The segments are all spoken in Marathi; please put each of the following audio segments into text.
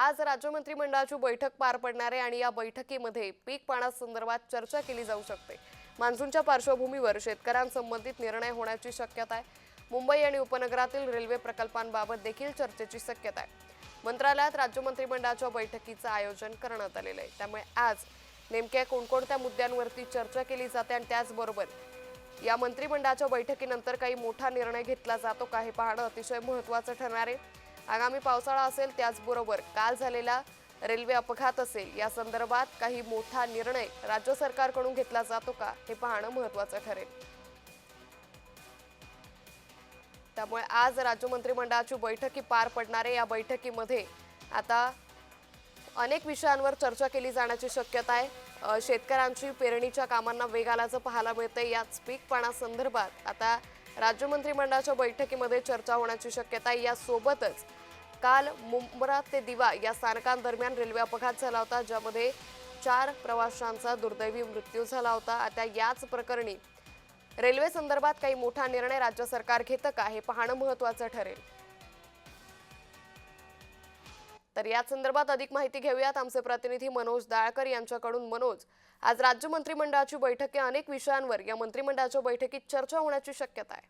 आज राज्य मंत्रिमंडळाची बैठक पार पडणार आहे आणि या बैठकीमध्ये पीक पाण्यासंदर्भात चर्चा केली जाऊ शकते. मान्सूनच्या पार्श्वभूमीवर शेतकऱ्यांसंबंधित निर्णय होण्याची शक्यता आहे. मुंबई आणि उपनगरातील रेल्वे प्रकल्पांबाबत देखील चर्चेची शक्यता आहे. मंत्रालयात राज्य मंत्रिमंडळाच्या बैठकीचं आयोजन करण्यात आलेलं आहे. त्यामुळे आज नेमक्या कोणकोणत्या मुद्द्यांवरती चर्चा केली जाते आणि त्याचबरोबर या मंत्रिमंडळाच्या बैठकीनंतर काही मोठा निर्णय घेतला जातो का हे पाहणं अतिशय महत्त्वाचं ठरणार आहे. आगामी पावसाळा असेल त्याचबरोबर काल झालेला रेल्वे अपघात असेल या संदर्भात काही मोठा निर्णय राज्य सरकारकडून घेतला जातो का हे पाहणं महत्त्वाचं ठरेल. त्यामुळे आज राज्य मंत्रिमंडळाची बैठकी पार पडणार आहे. या बैठकीमध्ये आता अनेक विषयांवर चर्चा केली जाण्याची शक्यता आहे. शेतकऱ्यांची पेरणीच्या कामांना वेग आल्याचं पाहायला मिळतं याच पीक पाण्यासंदर्भात आता राज्य मंत्रिमंडळाच्या बैठकीमध्ये चर्चा होण्याची शक्यता यासोबतच काल मुंब्रा ते दिवा या स्थानकांदरम्यान रेल्वे अपघात झाला होता ज्यामध्ये चार प्रवाशांचा दुर्दैवी मृत्यू झाला होता. आता याच प्रकरणी रेल्वे संदर्भात काही मोठा निर्णय राज्य सरकार घेतं का हे पाहणं महत्त्वाचं ठरेल. तर याच संदर्भात अधिक माहिती घेऊयात. आमचे प्रतिनिधी मनोज दाळकर यांच्याकडून. मनोज आज राज्य मंत्रिमंडळाची बैठक या अनेक विषयांवर. या मंत्रिमंडळाच्या बैठकीत चर्चा होण्याची शक्यता आहे.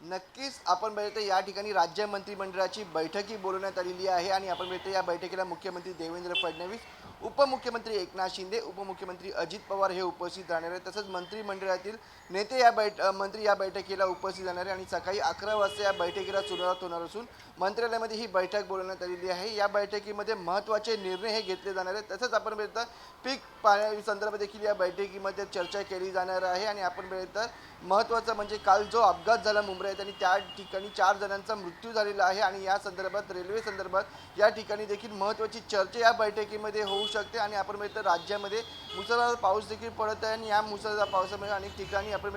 नक्कीच आपण बघितलं या ठिकाणी राज्य मंत्रिमंडळाची बैठकी बोलवण्यात आलेली आहे आणि आपण बघितलं या बैठकीला मुख्यमंत्री देवेंद्र फडणवीस उपमुख्यमंत्री एकनाथ शिंदे उपमुख्यमंत्री अजित पवार हे उपस्थित राहणार आहेत. तसंच मंत्रिमंडळातील नेते या बैठ मंत्री या बैठकीला उपस्थित राहणार आहे आणि सकाळी अकरा वाजता या बैठकीला सुरुवात होणार असून मंत्रालयामध्ये ही बैठक बोलवण्यात आलेली आहे. या बैठकीमध्ये महत्त्वाचे निर्णय हे घेतले जाणार आहेत. तसंच आपण बघितलं पीक पाण्या संदर्भात देखील या बैठकीमध्ये चर्चा केली जाणार आहे आणि आपण बघितलं महत्त्वाचं म्हणजे काल जो अपघात झाला मुंबईत आणि त्या ठिकाणी चार जणांचा मृत्यू झालेला आहे आणि या संदर्भात रेल्वे संदर्भात या ठिकाणी देखील महत्त्वाची चर्चा या बैठकीमध्ये होऊ शकते आणि आपण बघितलं राज्यामध्ये मुसळधार पाऊस देखील पडत आहे आणि या मुसळधार पावसामुळे अनेक ठिकाणी आपण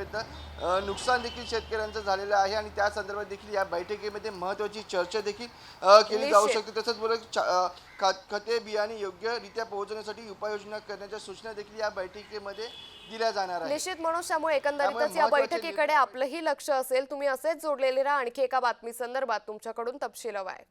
अ, नुकसान देखील शेतकऱ्यांचं झालेलं आहे आणि त्या संदर्भात देखील या बैठकीमध्ये महत्त्वाची चर्चा देखील केली जाऊ. शकते. तसंच अ, खत- बियाणे योग्यरित्या पोहोचवण्यासाठी उपाययोजना करण्याच्या सूचना देखील या बैठकीमध्ये दिल्या जाणार आहेत. निश्चित म्हणून त्यामुळे एकंदरीतच या बैठकीकडे आपलंही लक्ष असेल. तुम्ही असेच जोडलेले राहा. आणखी एका बातमी संदर्भात तुमच्याकडून तपशील हवाय